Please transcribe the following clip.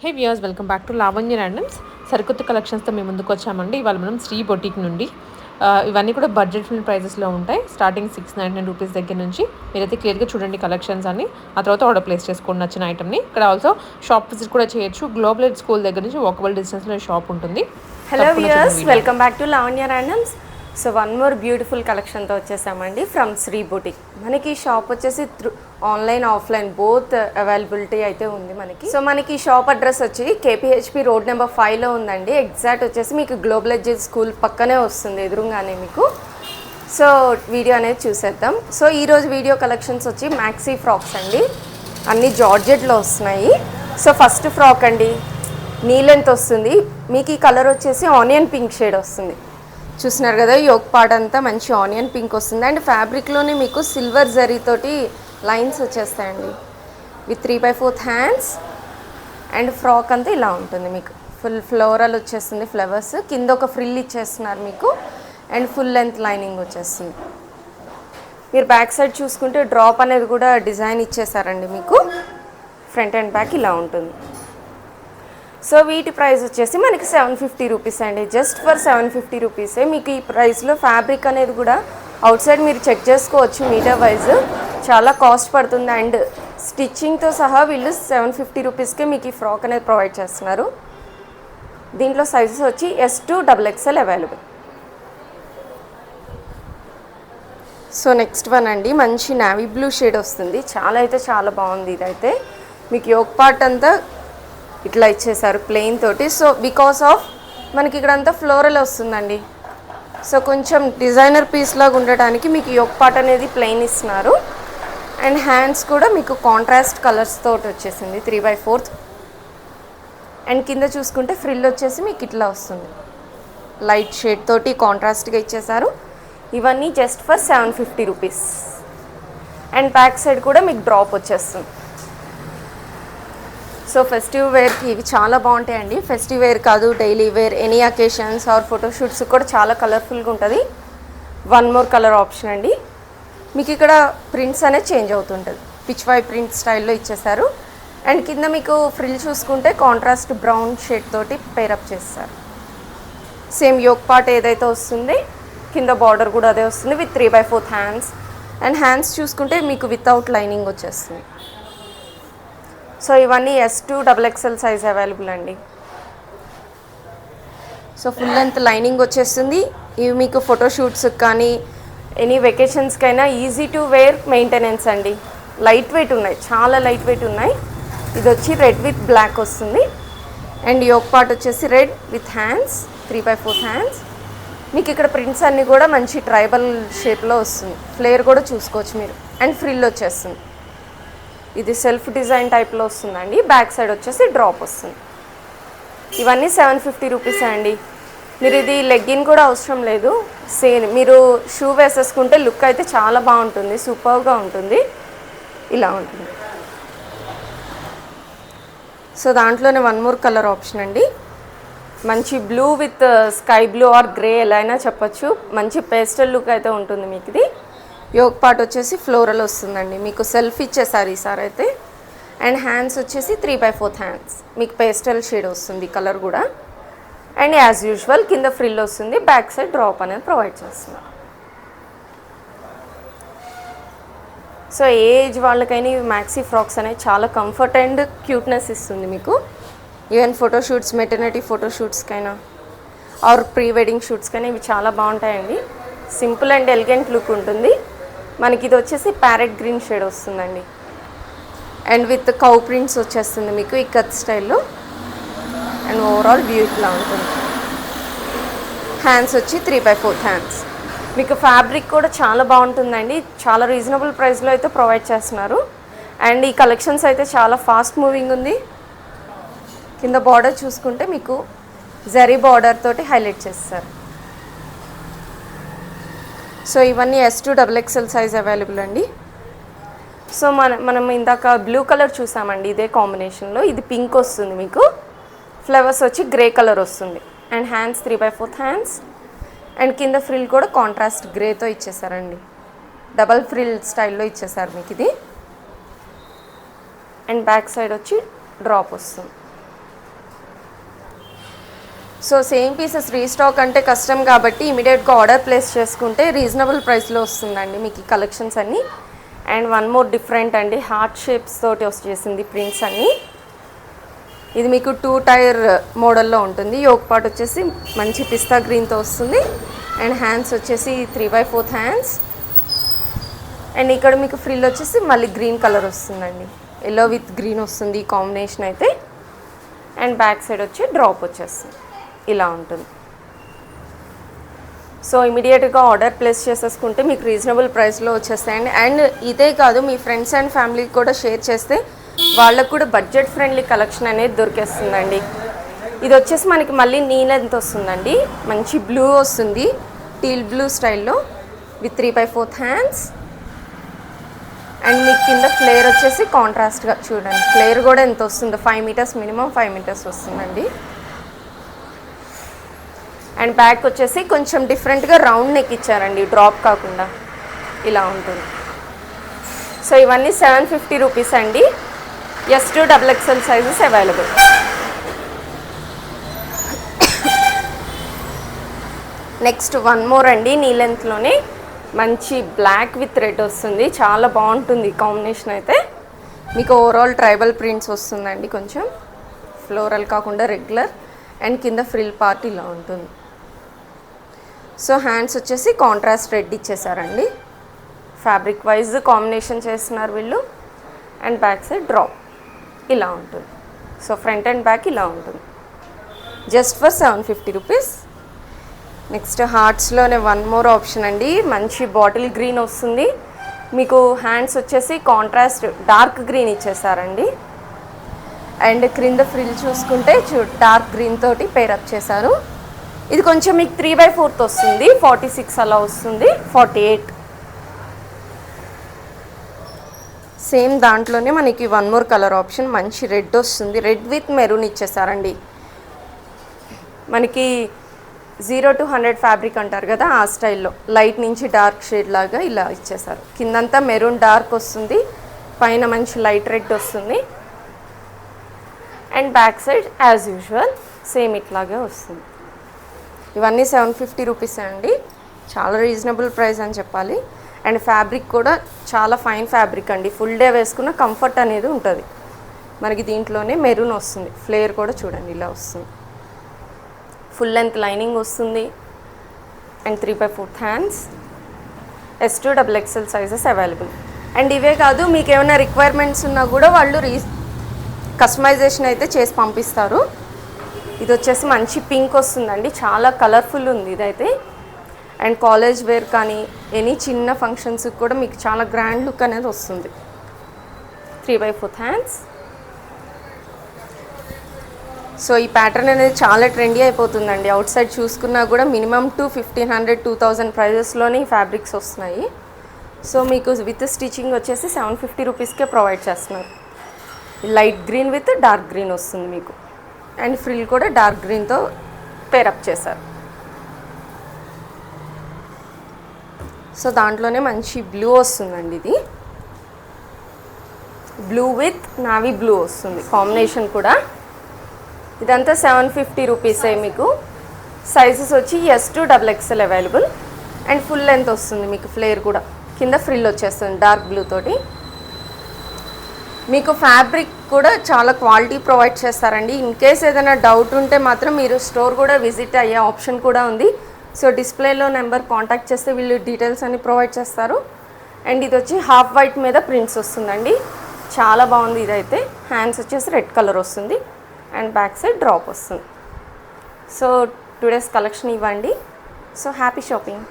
Hey viewers welcome back to Lavanya randoms సరికొత్త కలెక్షన్స్తో మేము ముందుకు వచ్చామండి. ఇవాళ మనం శ్రీ బొటిక్ నుండి ఇవన్నీ కూడా బడ్జెట్ ఫ్రెండ్ ప్రైజెస్లో ఉంటాయి. Starting six nine nine rupees దగ్గర నుంచి మీరైతే క్లియర్గా చూడండి కలెక్షన్స్ అన్ని. ఆ తర్వాత ఆర్డర్ ప్లేస్ చేసుకోండి నచ్చిన ఐటమ్ని ఇక్కడ ఆల్సో షాప్ విజిట్ కూడా చేయొచ్చు. గ్లోబల్ స్కూల్ దగ్గర నుంచి వాకబుల్ డిస్టెన్స్లో షాప్ ఉంటుంది. Hello viewers video. Welcome back to Lavanya randoms so one more beautiful కలెక్షన్తో వచ్చేసామండి ఫ్రమ్ శ్రీ బుటిక్ మనకి షాప్ వచ్చేసి through online offline both availability అయితే ఉంది మనకి. సో మనకి షాప్ అడ్రస్ వచ్చి కేపీహెచ్పి రోడ్ నెంబర్ ఫైవ్లో ఉందండి. ఎగ్జాక్ట్ వచ్చేసి మీకు గ్లోబల్ ఎడ్జెస్ స్కూల్ పక్కనే వస్తుంది ఎదురుగానే మీకు. సో వీడియో అనేది చూసేద్దాం. సో ఈరోజు వీడియో కలెక్షన్స్ వచ్చి మ్యాక్సీ ఫ్రాక్స్ అండి. అన్ని జార్జెట్లో వస్తున్నాయి. సో ఫస్ట్ ఫ్రాక్ అండి. నీలెంత్ వస్తుంది? మీకు ఈ కలర్ వచ్చేసి ఆనియన్ పింక్ షేడ్ వస్తుంది. చూస్తున్నారు కదా యోగ్ పార్ట్ అంతా మంచి ఆనియన్ పింక్ వస్తుంది. అండ్ ఫ్యాబ్రిక్లోనే మీకు సిల్వర్ జరీతోటి లైన్స్ వచ్చేస్తాయండి. With three by fourth hands and frock అంతా ఇలా ఉంటుంది మీకు. ఫుల్ ఫ్లోరల్ వచ్చేస్తుంది ఫ్లవర్స్ కింద ఒక ఫ్రిల్ ఇచ్చేస్తున్నారు మీకు. అండ్ ఫుల్ లెంత్ లైనింగ్ వచ్చేస్తుంది. మీరు బ్యాక్ సైడ్ చూసుకుంటే డ్రాప్ అనేది కూడా డిజైన్ ఇచ్చేసారండి మీకు. ఫ్రంట్ అండ్ బ్యాక్ ఇలా ఉంటుంది. సో వీటి ప్రైస్ వచ్చేసి మనకి సెవెన్ ఫిఫ్టీ రూపీస్ అండి. జస్ట్ ఫర్ సెవెన్ ఫిఫ్టీ రూపీసే మీకు ఈ ప్రైస్లో ఫ్యాబ్రిక్ అనేది కూడా అవుట్ సైడ్ మీరు చెక్ చేసుకోవచ్చు మీటర్ వైజ్. చాలా కాస్ట్ పడుతుంది అండ్ స్టిచ్చింగ్తో సహా వీళ్ళు సెవెన్ ఫిఫ్టీ రూపీస్కే మీకు ఈ ఫ్రాక్ అనేది ప్రొవైడ్ చేస్తున్నారు. దీంట్లో సైజెస్ వచ్చి S to double XL available so next one అండి. మంచి నావీ బ్లూ షేడ్ వస్తుంది. చాలా అయితే చాలా బాగుంది ఇదైతే. మీకు యోగ్ పార్ట్ అంతా ఇట్లా ఇచ్చేసారు ప్లెయిన్ తోటి. సో బికాస్ ఆఫ్ మనకి ఇక్కడ అంతా ఫ్లోరల్ వస్తుందండి. సో కొంచెం డిజైనర్ పీస్ లాగా ఉండటానికి మీకు యోగ్ పార్ట్ అనేది ప్లెయిన్ ఇస్తున్నారు. అండ్ హ్యాండ్స్ కూడా మీకు కాంట్రాస్ట్ కలర్స్ తోటి వచ్చేసింది త్రీ బై ఫోర్త్ అండ్ కింద చూసుకుంటే ఫ్రిల్ వచ్చేసి మీకు ఇట్లా వస్తుంది. లైట్ షేడ్ తోటి కాంట్రాస్ట్గా ఇచ్చేసారు ఇవన్నీ just for seven fifty rupees and back side కూడా మీకు డ్రాప్ వచ్చేస్తుంది. సో ఫెస్టివ్ వేర్కి ఇవి చాలా బాగుంటాయండి. ఫెస్టివ్ వేర్ కాదు daily wear any occasions or photoshoots కూడా చాలా కలర్ఫుల్గా ఉంటుంది. వన్ మోర్ కలర్ ఆప్షన్ అండి. మీకు ఇక్కడ ప్రింట్స్ అనేది చేంజ్ అవుతుంటుంది. పిచ్ వై ప్రింట్ స్టైల్లో ఇచ్చేసారు. అండ్ కింద మీకు ఫ్రిల్ చూసుకుంటే కాంట్రాస్ట్ బ్రౌన్ షేడ్ తోటి పేరప్ చేస్తారు. సేమ్ యోక్ పార్ట్ ఏదైతే వస్తుంది కింద బార్డర్ కూడా అదే వస్తుంది with three by fourth hands and hands చూసుకుంటే మీకు వితౌట్ లైనింగ్ వచ్చేస్తుంది. సో ఇవన్నీ S to double XL size available అండి. సో ఫుల్ లెంత్ లైనింగ్ వచ్చేస్తుంది. ఇవి మీకు ఫోటోషూట్స్ కానీ ఎనీ వెకేషన్స్కైనా ఈజీ టు వేర్ మెయింటెనెన్స్ అండి. లైట్ వెయిట్ ఉన్నాయి చాలా లైట్ వెయిట్ ఉన్నాయి. ఇది వచ్చి రెడ్ విత్ బ్లాక్ వస్తుంది. అండ్ యోక్ పార్ట్ వచ్చేసి red with hands three by four hands మీకు ఇక్కడ ప్రింట్స్ అన్నీ కూడా మంచి ట్రైబల్ షేప్లో వస్తుంది. ఫ్లేర్ కూడా చూసుకోవచ్చు మీరు. అండ్ ఫ్రిల్ వచ్చేస్తుంది. ఇది సెల్ఫ్ డిజైన్ టైప్లో వస్తుందండి. బ్యాక్ సైడ్ వచ్చేసి డ్రాప్ వస్తుంది. ఇవన్నీ సెవెన్ ఫిఫ్టీ రూపీస్ అండి. మీరు ఇది లెగ్గిన్ కూడా అవసరం లేదు. సేమ్ మీరు షూ వేసేసుకుంటే లుక్ అయితే చాలా బాగుంటుంది. సూపర్గా ఉంటుంది. ఇలా ఉంటుంది. సో దాంట్లోనే వన్ మోర్ కలర్ ఆప్షన్ అండి. మంచి blue with sky blue or grey ఎలా అయినా చెప్పొచ్చు. మంచి పేస్టల్ లుక్ అయితే ఉంటుంది మీకు ఇది. యోగ్ పార్ట్ వచ్చేసి ఫ్లోరల్ వస్తుందండి. మీకు సెల్ఫ్ ఇచ్చేసారు ఈసారి అయితే. అండ్ హ్యాండ్స్ వచ్చేసి త్రీ బై ఫోర్త్ హ్యాండ్స్ మీకు పేస్టల్ షేడ్ వస్తుంది కలర్ కూడా. అండ్ యాజ్ యూజువల్ కింద ఫ్రిల్ వస్తుంది బ్యాక్ సైడ్ డ్రాప్ అనేది ప్రొవైడ్ చేస్తున్నాం సో ఏజ్ వాళ్ళకైనా ఇవి మ్యాక్సీ ఫ్రాక్స్ అనేవి చాలా కంఫర్ట్ అండ్ క్యూట్నెస్ ఇస్తుంది మీకు. ఈవెన్ ఫోటోషూట్స్ మెటర్నిటీ ఫోటోషూట్స్కైనా ఆర్ ప్రీ వెడ్డింగ్ షూట్స్కైనా ఇవి చాలా బాగుంటాయండి. సింపుల్ అండ్ ఎలిగెంట్ లుక్ ఉంటుంది. మనకి ఇది వచ్చేసి ప్యారెట్ గ్రీన్ షేడ్ వస్తుందండి. అండ్ విత్ కౌ ప్రింట్స్ వచ్చేస్తుంది మీకు ఈ కత్ స్టైల్లో అండ్ ఓవరాల్ వ్యూ ఇట్లా ఉంటుంది. హ్యాండ్స్ వచ్చి త్రీ బై ఫోర్త్ హ్యాండ్స్ మీకు ఫ్యాబ్రిక్ కూడా చాలా బాగుంటుందండి. చాలా రీజనబుల్ ప్రైస్లో అయితే ప్రొవైడ్ చేస్తున్నారు. అండ్ ఈ కలెక్షన్స్ అయితే చాలా ఫాస్ట్ మూవింగ్ ఉంది. కింద బార్డర్ చూసుకుంటే మీకు జరీ బార్డర్ తోటి హైలైట్ చేస్తారు. సో ఇవన్నీ S to double XL size available అండి. సో మన మనం ఇందాక బ్లూ కలర్ చూసామండి ఇదే కాంబినేషన్లో ఇది పింక్ వస్తుంది మీకు. ఫ్లవర్స్ వచ్చి గ్రే కలర్ వస్తుంది. And hands three by fourth hands and కింద ఫ్రిల్ కూడా కాంట్రాస్ట్ గ్రేతో ఇచ్చేసారండి. డబల్ ఫ్రిల్ స్టైల్లో ఇచ్చేసారు మీకు ఇది. అండ్ బ్యాక్ సైడ్ వచ్చి డ్రాప్ వస్తుంది. సో సేమ్ పీసెస్ రీస్టాక్ అంటే కష్టం కాబట్టి ఇమీడియట్గా ఆర్డర్ ప్లేస్ చేసుకుంటే రీజనబుల్ ప్రైస్లో వస్తుందండి మీకు ఈ కలెక్షన్స్ అన్నీ. అండ్ వన్ మోర్ డిఫరెంట్ అండి హార్ట్ షేప్స్ తోటి వచ్చేసింది ప్రింట్స్ అన్నీ. ఇది మీకు టూ టైర్ మోడల్లో ఉంటుంది. యోక్ పార్ట్ వచ్చేసి మంచి పిస్తా గ్రీన్తో వస్తుంది. అండ్ హ్యాండ్స్ వచ్చేసి three by fourth hands. And ఇక్కడ మీకు ఫ్రిల్ వచ్చేసి మళ్ళీ గ్రీన్ కలర్ వస్తుందండి. ఎల్లో విత్ గ్రీన్ వస్తుంది కాంబినేషన్ అయితే. అండ్ బ్యాక్ సైడ్ వచ్చి డ్రాప్ వచ్చేస్తుంది. ఇలా ఉంటుంది. సో ఇమీడియట్గా ఆర్డర్ ప్లేస్ చేసేసుకుంటే మీకు రీజనబుల్ ప్రైస్లో వచ్చేస్తాయండి. అండ్ ఇదే కాదు మీ ఫ్రెండ్స్ అండ్ ఫ్యామిలీకి కూడా షేర్ చేస్తే వాళ్ళకు కూడా బడ్జెట్ ఫ్రెండ్లీ కలెక్షన్ అనేది దొరికేస్తుందండి. ఇది వచ్చేసి మనకి మళ్ళీ నీ ఎంత వస్తుందండి? మంచి బ్లూ వస్తుంది. టీల్ బ్లూ స్టైల్లో with three by fourth hands and మీకు కింద ఫ్లేర్ వచ్చేసి కాంట్రాస్ట్గా చూడండి. ఫ్లేర్ కూడా ఎంత వస్తుందో? Five metres minimum five metres వస్తుందండి. అండ్ బ్యాక్ వచ్చేసి కొంచెం డిఫరెంట్గా రౌండ్ నెక్ ఇచ్చారండి. డ్రాప్ కాకుండా ఇలా ఉంటుంది. సో ఇవన్నీ సెవెన్ ఫిఫ్టీ రూపీస్ అండి. S to double XL sizes available next one more అండి. నీ లెంత్లోనే మంచి బ్లాక్ విత్ రెడ్ వస్తుంది. చాలా బాగుంటుంది కాంబినేషన్ అయితే. మీకు ఓవరాల్ ట్రైబల్ ప్రింట్స్ వస్తుందండి కొంచెం. ఫ్లోరల్ కాకుండా రెగ్యులర్ అండ్ కింద ఫ్రిల్ పార్ట్ ఇలా ఉంటుంది. సో హ్యాండ్స్ వచ్చేసి కాంట్రాస్ట్ రెడ్ ఇచ్చేసారండి. ఫ్యాబ్రిక్ వైజ్ కాంబినేషన్ చేస్తున్నారు వీళ్ళు. అండ్ బ్యాక్ సైడ్ డ్రాప్ ఇలా ఉంటుంది. సో ఫ్రంట్ అండ్ బ్యాక్ ఇలా ఉంటుంది. Just for seven fifty rupees next హార్ట్స్లోనే one more option అండి. మంచి బాటిల్ గ్రీన్ వస్తుంది. మీకు హ్యాండ్స్ వచ్చేసి కాంట్రాస్ట్ డార్క్ గ్రీన్ ఇచ్చేసారండి. అండ్ క్రింద ఫ్రిల్ చూసుకుంటే చూ డార్క్ గ్రీన్ తోటి పేరప్ చేశారు. ఇది కొంచెం మీకు త్రీ బై ఫోర్త్ వస్తుంది. ఫార్టీ సిక్స్ అలా వస్తుంది. ఫార్టీ ఎయిట్ సేమ్ దాంట్లోనే మనకి వన్ మోర్ కలర్ ఆప్షన్ మంచి రెడ్ వస్తుంది. రెడ్ విత్ మెరూన్ ఇచ్చేసారండి. మనకి జీరో టు హండ్రెడ్ ఫ్యాబ్రిక్ అంటారు కదా ఆ స్టైల్లో లైట్ నుంచి డార్క్ షేడ్ లాగా ఇలా ఇచ్చేసారు. కిందంతా మెరూన్ డార్క్ వస్తుంది. పైన మంచి లైట్ రెడ్ వస్తుంది. And back side as usual same ఇట్లాగే వస్తుంది. ఇవన్నీ సెవెన్ ఫిఫ్టీ రూపీస్ అండి. చాలా రీజనబుల్ ప్రైస్ అని చెప్పాలి. అండ్ ఫ్యాబ్రిక్ కూడా చాలా ఫైన్ ఫ్యాబ్రిక్ అండి. ఫుల్ డే వేసుకున్న కంఫర్ట్ అనేది ఉంటుంది. మనకి దీంట్లోనే మెరూన్ వస్తుంది. ఫ్లేర్ కూడా చూడండి ఇలా వస్తుంది. ఫుల్ లెంత్ లైనింగ్ వస్తుంది. And three by fourth hands. S to double XL sizes available and ఇవే కాదు మీకు ఏమైనా రిక్వైర్మెంట్స్ ఉన్నా కూడా వాళ్ళు రీ కస్టమైజేషన్ అయితే చేసి పంపిస్తారు. ఇది వచ్చేసి మంచి పింక్ వస్తుందండి. చాలా కలర్ఫుల్ ఉంది ఇదైతే. అండ్ కాలేజ్ వేర్ కానీ ఎనీ చిన్న ఫంక్షన్స్కి కూడా మీకు చాలా గ్రాండ్ లుక్ అనేది వస్తుంది. Three by fourth hands so ఈ ప్యాటర్న్ అనేది చాలా ట్రెండీ అయిపోతుందండి. అవుట్ సైడ్ చూసుకున్నా కూడా minimum to fifteen hundred two thousand ప్రైజెస్లోనే ఈ ఫ్యాబ్రిక్స్ వస్తున్నాయి. సో మీకు విత్ స్టిచ్చింగ్ వచ్చేసి సెవెన్ ఫిఫ్టీ రూపీస్కే ప్రొవైడ్ చేస్తున్నారు. Light green with dark green వస్తుంది మీకు. అండ్ ఫ్రిల్ కూడా డార్క్ గ్రీన్తో పేరప్ చేశారు. సో దాంట్లోనే మంచి బ్లూ వస్తుందండి ఇది. బ్లూ విత్ నావీ బ్లూ వస్తుంది కాంబినేషన్ కూడా. ఇదంతా సెవెన్ ఫిఫ్టీ రూపీసే మీకు. సైజెస్ వచ్చి S to double XL available. And full length వస్తుంది మీకు ఫ్లేర్ కూడా. కింద ఫ్రిల్ వచ్చేస్తుంది డార్క్ బ్లూ తోటి. మీకు ఫ్యాబ్రిక్ కూడా చాలా క్వాలిటీ ప్రొవైడ్ చేస్తారండి. ఇన్ కేస్ ఏదైనా డౌట్ ఉంటే మాత్రం మీరు స్టోర్ కూడా విజిట్ అయ్యే ఆప్షన్ కూడా ఉంది. సో డిస్ప్లేలో నెంబర్ కాంటాక్ట్ చేస్తే వీళ్ళు డీటెయిల్స్ అన్ని ప్రొవైడ్ చేస్తారు. అండ్ ఇది వచ్చి హాఫ్ వైట్ మీద ప్రింట్స్ వస్తుందండి. చాలా బాగుంది ఇదైతే. హ్యాండ్స్ వచ్చేసి రెడ్ కలర్ వస్తుంది. అండ్ బ్యాక్ సైడ్ డ్రాప్ వస్తుంది. సో టుడేస్ కలెక్షన్ ఇవ్వండి. So happy shopping